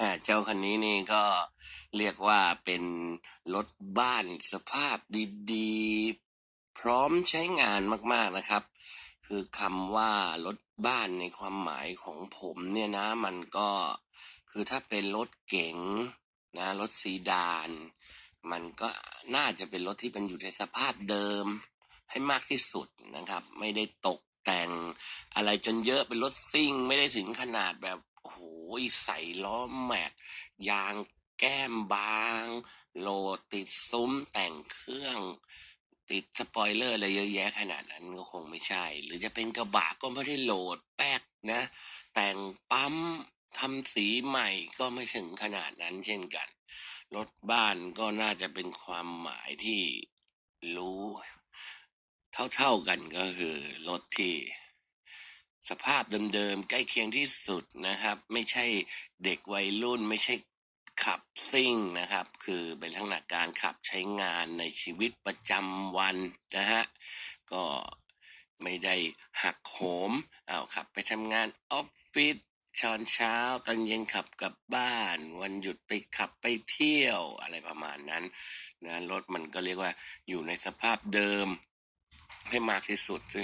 อ่าเจ้าคันนี้นี่ก็เรียกว่าเป็นรถบ้านสภาพดีๆ พร้อมใช้งานมากๆนะครับ คือคำว่ารถบ้านในความหมายของผมเนี่ยนะมันก็คือถ้าเป็นรถเก๋งนะรถซีดาน มันก็น่าจะเป็นรถที่เป็นอยู่ในสภาพเดิมให้มากที่สุดนะครับ ไม่ได้ตกแต่งอะไรจนเยอะเป็นรถซิ่ง ไม่ได้ถึงขนาดแบบ ใส่ล้อแม็ก ยางแก้มบางโหลดติดซุ้มแต่งเครื่อง ติดสปอยเลอร์อะไรเยอะแยะขนาดนั้นก็คงไม่ใช่ หรือจะเป็นกระบะก็ไม่ได้โหลดแป๊กนะ แต่งปั๊มทำสีใหม่ก็ไม่ถึงขนาดนั้นเช่นกัน รถบ้านก็น่าจะเป็นความหมายที่รู้ เท่าๆกันก็คือรถที่ สภาพเดิมๆ ใกล้เคียงที่สุดนะครับ ไม่ใช่เด็กวัยรุ่น ไม่ใช่ขับซิ่งนะครับ คือเป็นลักษณะการขับใช้งานในชีวิตประจำวันนะฮะก็ไม่ได้หักโหมอ้าขับไปทำงานออฟฟิศตอนเช้าตอนเย็นขับกลับบ้าน วันหยุดไปขับไปเที่ยวอะไรประมาณนั้นนะรถมันก็เรียกว่าอยู่ในสภาพเดิมให้มากที่สุดซึ่ง